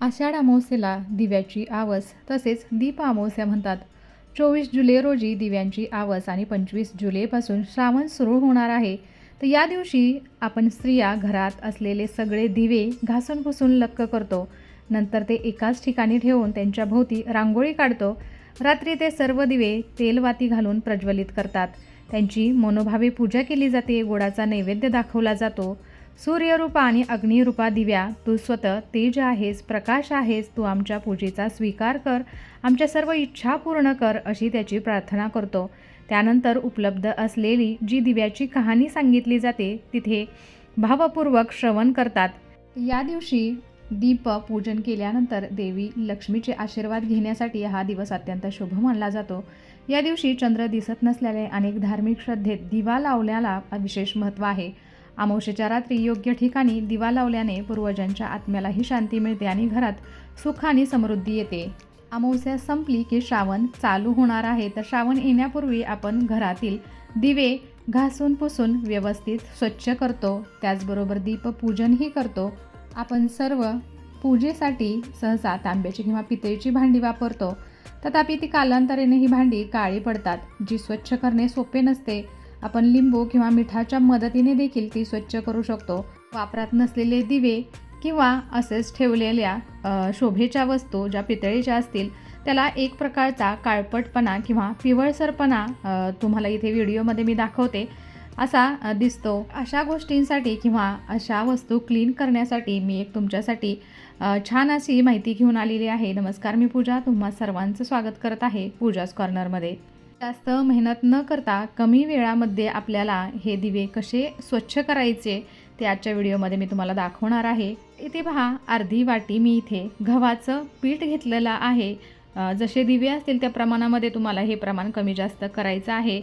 आषाढ अमावस्येला दिव्याची आवस तसेच दीप अमावस्या म्हणतात. चोवीस जुलै रोजी दिव्यांची आवस आणि पंचवीस जुलैपासून श्रावण सुरू होणार आहे. तर या दिवशी आपण स्त्रिया घरात असलेले सगळे दिवे घासून पुसून लक्क करतो. नंतर ते एकाच ठिकाणी ठेवून त्यांच्या भोवती रांगोळी काढतो. रात्री ते सर्व दिवे तेलवाती घालून प्रज्वलित करतात. त्यांची मनोभावे पूजा केली जाते गोडाचा नैवेद्य दाखवला जातो. सूर्यरूपा आणि अग्निरूपा दिव्या तू स्वतः तेज आहेस प्रकाश आहेस तू आमच्या पूजेचा स्वीकार कर आमच्या सर्व इच्छा पूर्ण कर अशी त्याची प्रार्थना करतो. त्यानंतर उपलब्ध असलेली जी दिव्याची कहाणी सांगितली जाते तिथे भावपूर्वक श्रवण करतात. या दिवशी दीप पूजन केल्यानंतर देवी लक्ष्मीचे आशीर्वाद घेण्यासाठी हा दिवस अत्यंत शुभ मानला जातो. या दिवशी चंद्र दिसत नसल्याने अनेक धार्मिक श्रद्धेत दिवा लावण्याला विशेष महत्त्व आहे. अमावशेच्या रात्री योग्य ठिकाणी दिवा लावल्याने पूर्वजांच्या आत्म्यालाही शांती मिळते आणि घरात सुख आणि समृद्धी येते. अमावस्या संपली की श्रावण चालू होणार आहे. तर श्रावण येण्यापूर्वी आपण घरातील दिवे घासून पुसून व्यवस्थित स्वच्छ करतो. त्याचबरोबर दीपपूजनही करतो. आपण सर्व पूजेसाठी सहसा तांब्याची किंवा पितळीची भांडी वापरतो. तथापि ती कालांतराने ही भांडी काळी पडतात. जी स्वच्छ करणे सोपे नसते आपण लिंबू किंवा मिठाच्या मदतीने देखील ती स्वच्छ करू शकतो. वापरात नसलेले दिवे किंवा असेच ठेवलेल्या शोभेच्या वस्तू ज्या पितळीच्या असतील त्याला एक प्रकारचा काळपटपणा किंवा पिवळसरपणा तुम्हाला इथे व्हिडिओमध्ये मी दाखवते असा दिसतो. अशा गोष्टींसाठी किंवा अशा वस्तू क्लीन करण्यासाठी मी एक तुमच्यासाठी छान अशी माहिती घेऊन आलेली आहे. नमस्कार मी पूजा. तुम्हा सर्वांचं स्वागत करत आहे पूजाच कॉर्नरमध्ये. जास्त मेहनत न करता कमी वेळामध्ये आपल्याला हे दिवे कसे स्वच्छ करायचे ते आजच्या व्हिडिओमध्ये मी तुम्हाला दाखवणार आहे. इथे पहा अर्धी वाटी मी इथे गव्हाचं पीठ घेतलेलं आहे. जसे दिवे असतील त्या प्रमाणामध्ये तुम्हाला हे प्रमाण कमी जास्त करायचं आहे.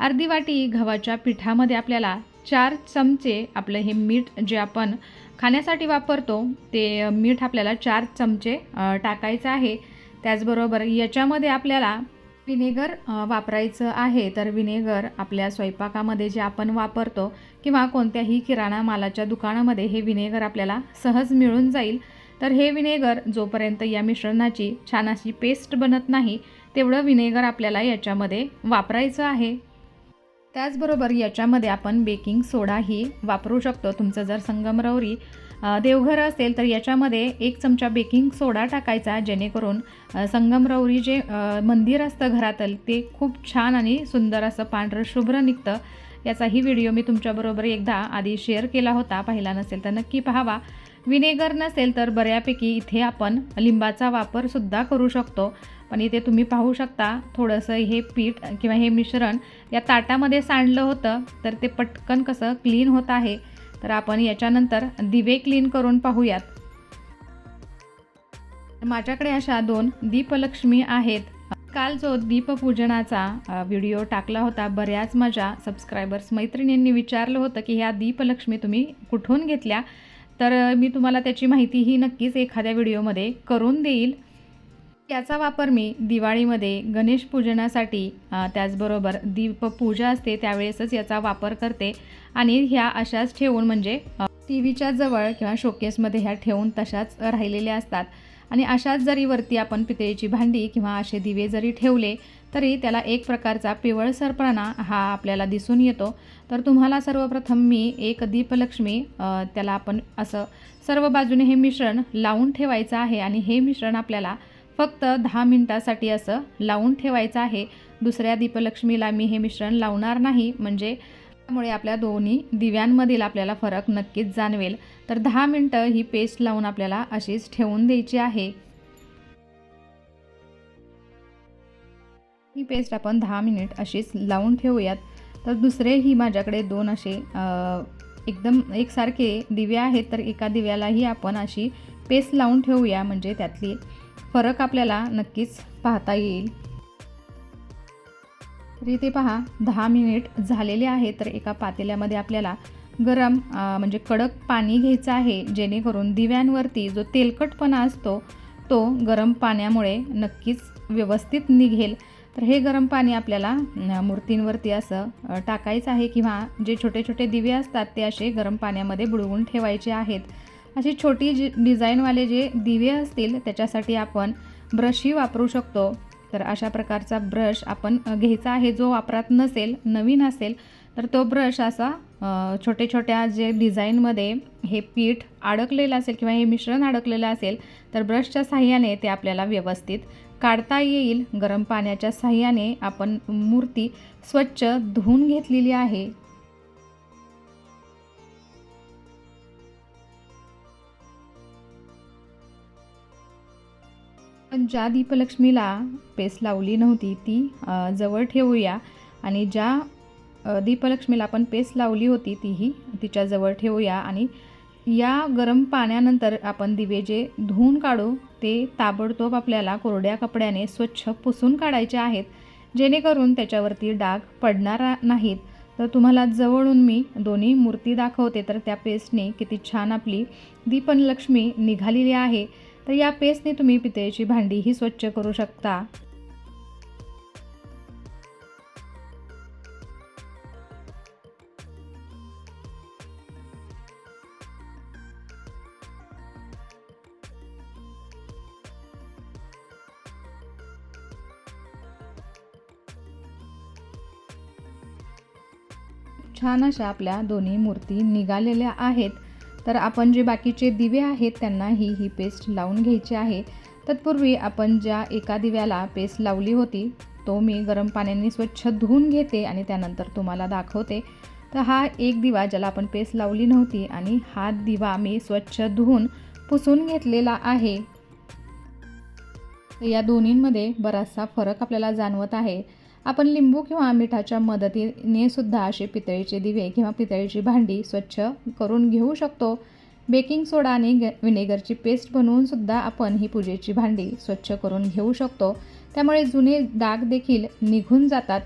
अर्धी वाटी गव्हाच्या पिठामध्ये आपल्याला चार चमचे आपलं हे मीठ जे आपण खाण्यासाठी वापरतो ते मीठ आपल्याला चार चमचे टाकायचं आहे. त्याचबरोबर याच्यामध्ये आपल्याला विनेगर वापरायचं आहे तर विनेगर आपल्या स्वयंपाकामध्ये जे आपण वापरतो किंवा कोणत्याही किराणा मालाच्या दुकानामध्ये हे विनेगर आपल्याला सहज मिळून जाईल. तर हे विनेगर जोपर्यंत या मिश्रणाची छान अशी पेस्ट बनत नाही तेवढं विनेगर आपल्याला याच्यामध्ये वापरायचं आहे. त्याचबरोबर याच्यामध्ये आपण बेकिंग सोडाही वापरू शकतो. तुमचं जर संगमरवरी देवघर असेल तर याच्यामध्ये एक चमचा बेकिंग सोडा टाकायचा जेणेकरून संगमरवरी जे मंदिर असतं घरातलं ते खूप छान आणि सुंदर असं पांढरं शुभ्र निघतं. याचाही व्हिडिओ मी तुमच्याबरोबर एकदा आधी शेअर केला होता पाहिला नसेल तर नक्की पाहावा. विनेगर नसेल तर बऱ्यापैकी इथे आपण लिंबाचा वापरसुद्धा करू शकतो. पण इथे तुम्ही पाहू शकता थोडंसं हे पीठ किंवा हे मिश्रण या ताटामध्ये सांडलं होतं तर ते पटकन कसं क्लीन होत आहे. तर आपण याच्यानंतर दिवे क्लीन करून पाहूयात. माझ्याकडे अशा दोन दीपलक्ष्मी आहेत. काल जो दीपपूजनाचा व्हिडिओ टाकला होता बऱ्याच माझ्या सबस्क्रायबर्स मैत्रिणींनी विचारलं होतं की ह्या दीपलक्ष्मी तुम्ही कुठून घेतल्या? तर मी तुम्हाला त्याची माहितीही नक्कीच एखाद्या व्हिडिओमध्ये करून देईल. याचा वापर मी दिवाळीमध्ये गणेश पूजनासाठी त्याचबरोबर दीपपूजा असते त्यावेळेसच याचा वापर करते आणि ह्या अशाच ठेवून म्हणजे टी व्हीच्या जवळ किंवा शोकेसमध्ये ह्या ठेवून तशाच राहिलेल्या असतात. आणि अशाच जरी वरती आपण पितळीची भांडी किंवा असे दिवे जरी ठेवले तरी त्याला एक प्रकारचा पिवळसरपणा हा आपल्याला दिसून येतो. तर तुम्हाला सर्वप्रथम मी एक दीपलक्ष्मी त्याला आपण असं सर्व बाजूने हे मिश्रण लावून ठेवायचं आहे आणि हे मिश्रण आपल्याला फक्त दहा मिनटासाठी असं लावून ठेवायचं आहे. दुसऱ्या दीपलक्ष्मीला मी हे मिश्रण लावणार नाही. म्हणजे त्यामुळे आपल्या दोन्ही दिव्यांमधील आपल्याला फरक नक्कीच जाणवेल. तर दहा मिनटं ही पेस्ट लावून आपल्याला अशीच ठेवून द्यायची आहे. ही पेस्ट आपण दहा मिनिट अशीच लावून ठेवूयात. तर दुसरेही माझ्याकडे दोन असे एकदम एकसारखे दिवे आहेत. तर एका दिव्यालाही आपण अशी पेस्ट लावून ठेवूया. म्हणजे त्यातली फरक आपल्याला नक्कीच पाहता येईल. तर इथे पहा दहा मिनिट झालेले आहे तर एका पातेल्यामध्ये आपल्याला गरम म्हणजे कडक पाणी घ्यायचं आहे जेणेकरून दिव्यांवरती जो तेलकटपणा असतो तो गरम पाण्यामुळे नक्कीच व्यवस्थित निघेल. तर हे गरम पाणी आपल्याला मूर्तींवरती असं टाकायचं आहे किंवा जे छोटे छोटे दिवे असतात ते असे गरम पाण्यामध्ये बुडवून ठेवायचे आहेत. अशी छोटी जी डिझाईनवाले जे दिवे असतील त्याच्यासाठी आपण ब्रशही वापरू शकतो. तर अशा प्रकारचा ब्रश आपण घ्यायचा आहे. जो वापरात नसेल नवीन असेल तर तो ब्रश असा छोटे छोट्या जे डिझाईनमध्ये हे पीठ अडकलेलं असेल किंवा हे मिश्रण अडकलेलं असेल तर ब्रशच्या साह्याने ते आपल्याला व्यवस्थित काढता येईल. गरम पाण्याच्या साह्याने आपण मूर्ती स्वच्छ धुवून घेतलेली आहे. आपण ज्या दीपलक्ष्मीला पेस्ट लावली नव्हती ती जवळ ठेवूया. आणि ज्या दीपलक्ष्मीला आपण पेस्ट लावली होती तीही तिच्याजवळ ठेवूया. आणि या गरम पाण्यानंतर आपण दिवे जे धुवून काढू ते ताबडतोब आपल्याला कोरड्या कपड्याने स्वच्छ पुसून काढायचे आहेत. जेणेकरून त्याच्यावरती डाग पडणार नाहीत. तर तुम्हाला जवळून मी दोन्ही मूर्ती दाखवते. तर त्या पेस्टने किती छान आपली दीपनलक्ष्मी निघालेली आहे. तर या पेस्टने तुम्ही पितळेची भांडीही स्वच्छ करू शकता. छान अशा आपल्या दोन्ही मूर्ती निघालेल्या आहेत. तर आपण जे बाकीचे दिवे आहेत त्यांना ही ही पेस्ट लावून घ्यायची आहे. तत्पूर्वी आपण ज्या एका दिव्याला पेस्ट लावली होती तो मी गरम पाण्याने स्वच्छ धुवून घेते आणि त्यानंतर तुम्हाला दाखवते. तर हा एक दिवा ज्याला आपण पेस्ट लावली नव्हती आणि हा दिवा मी स्वच्छ धुवून पुसून घेतलेला आहे. या दोन्हींमध्ये बराचसा फरक आपल्याला जाणवत आहे. आपण लिंबू किंवा मिठाच्या मदतीने सुद्धा असे पितळीचे दिवे किंवा पितळीची भांडी स्वच्छ करून घेऊ शकतो. बेकिंग सोडा आणि ग विनेगरची पेस्ट बनवून सुद्धा आपण ही पूजेची भांडी स्वच्छ करून घेऊ शकतो. त्यामुळे जुने डाग देखील निघून जातात.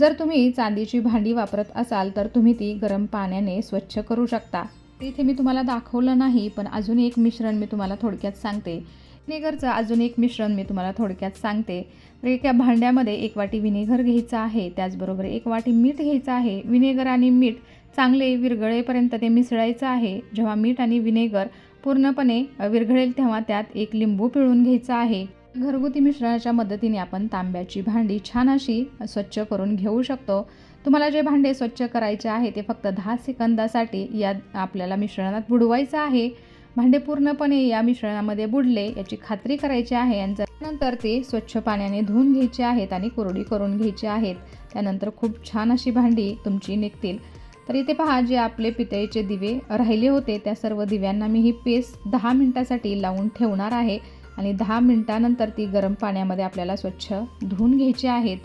जर तुम्ही चांदीची भांडी वापरत असाल तर तुम्ही ती गरम पाण्याने स्वच्छ करू शकता. इथे मी तुम्हाला दाखवलं नाही पण अजून एक मिश्रण मी तुम्हाला थोडक्यात सांगते. व्हिनेगरचं अजून एक मिश्रण मी तुम्हाला थोडक्यात सांगते. तर एका भांड्यामध्ये एक वाटी विनेगर घ्यायचं आहे त्याचबरोबर एक वाटी मीठ घ्यायचं आहे. विनेगर आणि मीठ चांगले विरघळेपर्यंत ते मिसळायचं आहे. जेव्हा मीठ आणि विनेगर पूर्णपणे विरघळेल तेव्हा त्यात एक लिंबू पिळून घ्यायचा आहे. घरगुती मिश्रणाच्या मदतीने आपण तांब्याची भांडी छान अशी स्वच्छ करून घेऊ शकतो. तुम्हाला जे भांडे स्वच्छ करायचे आहे ते फक्त दहा सेकंदासाठी या आपल्याला मिश्रणात बुडवायचं आहे. भांडे पूर्णपणे या मिश्रणामध्ये बुडले याची खात्री करायची आहे. आणि नंतर ते स्वच्छ पाण्याने धुवून घ्यायचे आहेत आणि कोरडी करून घ्यायचे आहेत. त्यानंतर खूप छान अशी भांडी तुमची निघतील. तर इथे पहा जे आपले पितळेचे दिवे राहिले होते त्या सर्व दिव्यांना मी ही पेस्ट दहा मिनटासाठी लावून ठेवणार आहे. आणि दहा मिनटानंतर ती गरम पाण्यामध्ये आपल्याला स्वच्छ धुवून घ्यायची आहेत.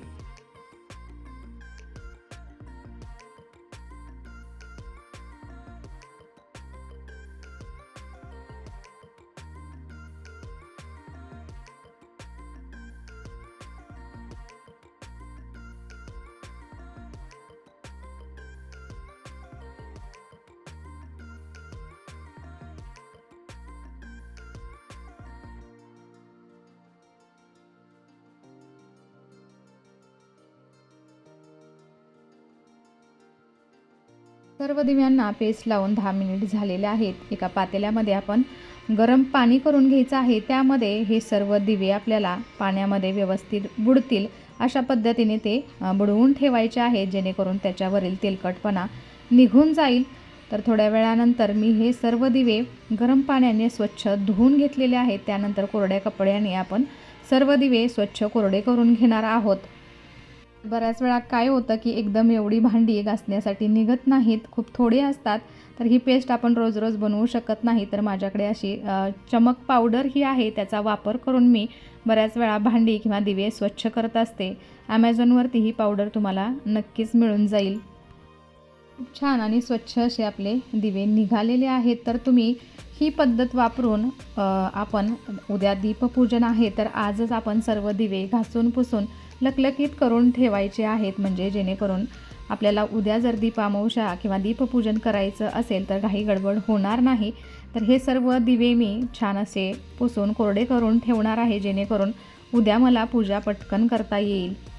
सर्व दिव्यांना पेस्ट लावून दहा मिनिट झालेले आहेत. एका पातेल्यामध्ये आपण गरम पाणी करून घ्यायचं आहे. त्यामध्ये हे सर्व दिवे आपल्याला पाण्यामध्ये व्यवस्थित बुडतील. अशा पद्धतीने ते बुडवून ठेवायचे आहे जेणेकरून त्याच्यावरील तेलकटपणा निघून जाईल. तर थोड्या वेळानंतर मी हे सर्व दिवे गरम पाण्याने स्वच्छ धुवून घेतलेले आहेत. त्यानंतर कोरड्या कपड्याने आपण सर्व दिवे स्वच्छ कोरडे करून घेणार आहोत. बऱ्याच वेळा काय होतं की एकदम एवढी भांडी घासण्यासाठी निघत नाहीत खूप थोडी असतात तर ही पेस्ट आपण रोज रोज बनवू शकत नाही. तर माझ्याकडे अशी चमक पावडर ही आहे त्याचा वापर करून मी बऱ्याच वेळा भांडी किंवा दिवे स्वच्छ करत असते. ॲमेझॉनवरती ही पावडर तुम्हाला नक्कीच मिळून जाईल. खूप छान आणि स्वच्छ असे आपले दिवे निघालेले आहेत. तर तुम्ही ही पद्धत वापरून आपण उद्या दीपपूजन आहे तर आजच आपण सर्व दिवे घासून पुसून लकलकीत करून ठेवायचे आहेत. म्हणजे जेणेकरून आपल्याला उद्या जर दीपामावशा किंवा दीपपूजन करायचं असेल तर काही गडबड होणार नाही. तर हे सर्व दिवे मी छान असे पुसून कोरडे करून ठेवणार आहे जेणेकरून उद्या मला पूजा पटकन करता येईल.